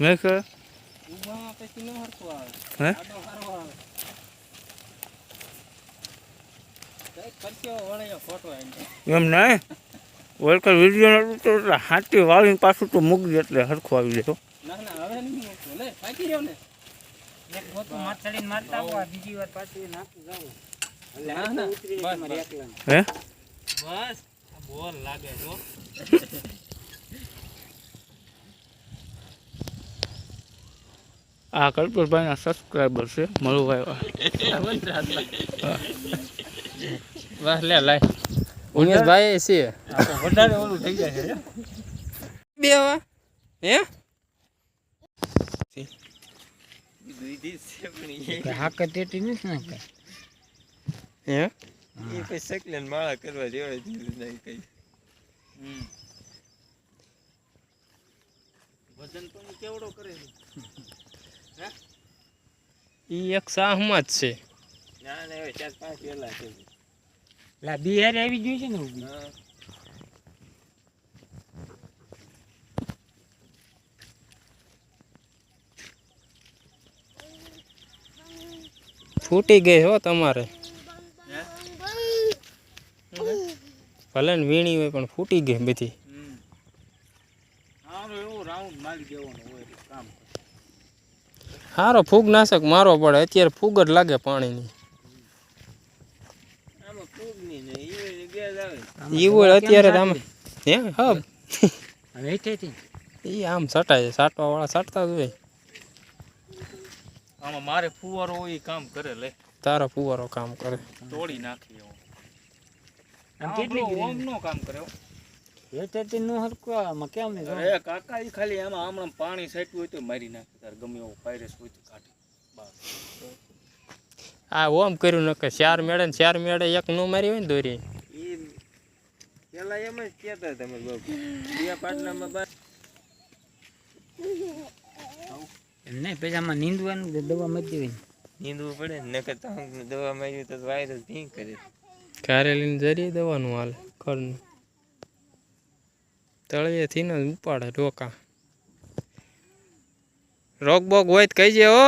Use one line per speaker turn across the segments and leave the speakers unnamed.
મેં કે
ઊભા પછી ન હરખું આવે
હે
આડો હારો આવે
એમ નહીં વળકર વીડિયો નતું તો એટલે હાથી વાળીને પાછું તો મૂકજે એટલે હરખું આવી જાય હો.
ના ના હવે નહીં મૂકવું લે થાકી રહ્યો ને
એક ગોતું માથાડીને મારતા આવો, આ બીજી વાર પાછું નાખી જાવું. એટલે
ના, ના. બસ, બસ. બસ લાગે જો
આ કલ્પેશભાઈના સબસ્ક્રાઈબર છે
ઉમેશભાઈ છે બે હે
કે નથી નાખતા.
હે
એ પછી શકલે માળા કરવા જેવા નહીં કઈ
ઈ એક સાહમાં જ છે.
ના ના હવે ચાર પાંચ વેલા છે.
લા બિહારી આવી ગયું છે ને ઊભી.
હા.
ફૂટી ગઈ હો તમારે. ભલે ને વીણી હોય પણ ફૂટી ગઈ બધી. સારો ફૂગનાશક મારવો પડે અત્યારે ફૂગ જ લાગે પાણીની.
આમાં ફૂગ નહીં ને ઈ ગેસ આવે
એવું અત્યારે આમ હે એ આમ સટાય સાટવા વાળા સાટતા જ હોય.
આમાં મારે ફુવારો હોય કામ કરે લે.
તારો ફુવારો કામ કરે.
તોડી નાખી
આમ કેટલી
ઓમ નો કામ કરે.
હેઠેથી નું હરખું આમાં કેમ નહીં
અરે કાકા ઈ ખાલી આમાં હમણાં પાણી સાટ્યું હોય તો મારી નાખે તાર ગમે એવો વાયરસ હોય તો કાઢી. બસ.
આ ઓમ કર્યું ન કે ચાર મેળે ને ચાર મેળે એક નું મારી હોય ને દોરી.
પેલા એમ જ કહેતા તમે બાપુ બે પાટલામાં
એમ આમાં નીંદવાનું દવા મરી દેવાની
નીંદવું પડે ને નકર તો દવા માર્યું તો વાયરસ ભીંગ કરે.
ઘરે લઈને જરીએ દવાનું હાલે ખડનું તળિયેથી ને ઉપાડે ઢોકા. રોગ બોગ હોય તો કહીજે હો.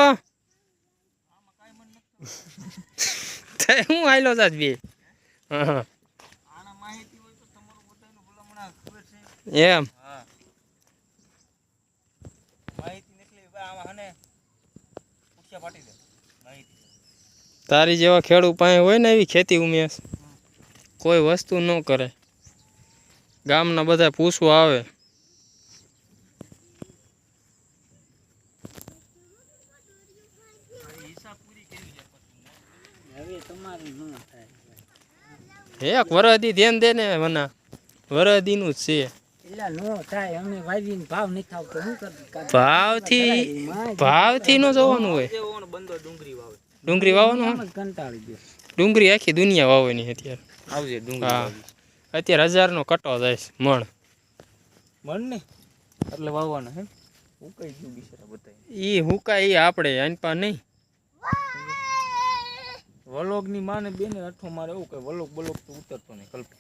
હું આયલો સાજ બે? હા એમ. તારી જેવા ખેડૂત પાસે હોય ને એવી ખેતી ઉમેશ કોઈ વસ્તુ ન કરે. ગામના બધા પૂછવા આવે. એક વરદી ધ્યાન દે ને મના. વરદીનું જ છે. ભાવથી ભાવથી ન જોવાનું હોય.
ડુંગળી
વાવવાનું ડુંગળી આખી દુનિયા વાવવાની અત્યારે.
આવજે
હા. અત્યારે હજારનો કટો જાય છે મણ.
મણ ને એટલે વાવવાના હે? હું ગયું બિચારા બતાવી
ઈ હુકા એ આપણે આનપા નહીં.
વલોગની માને બેને અઠો મારે એવું કે વલોગ બલોગ તો ઉતરતો નહીં કલ્પ.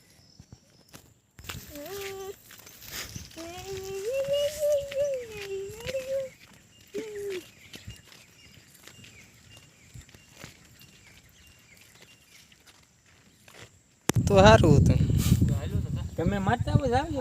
તો સારું હતું.
તમે મારતા આવજો.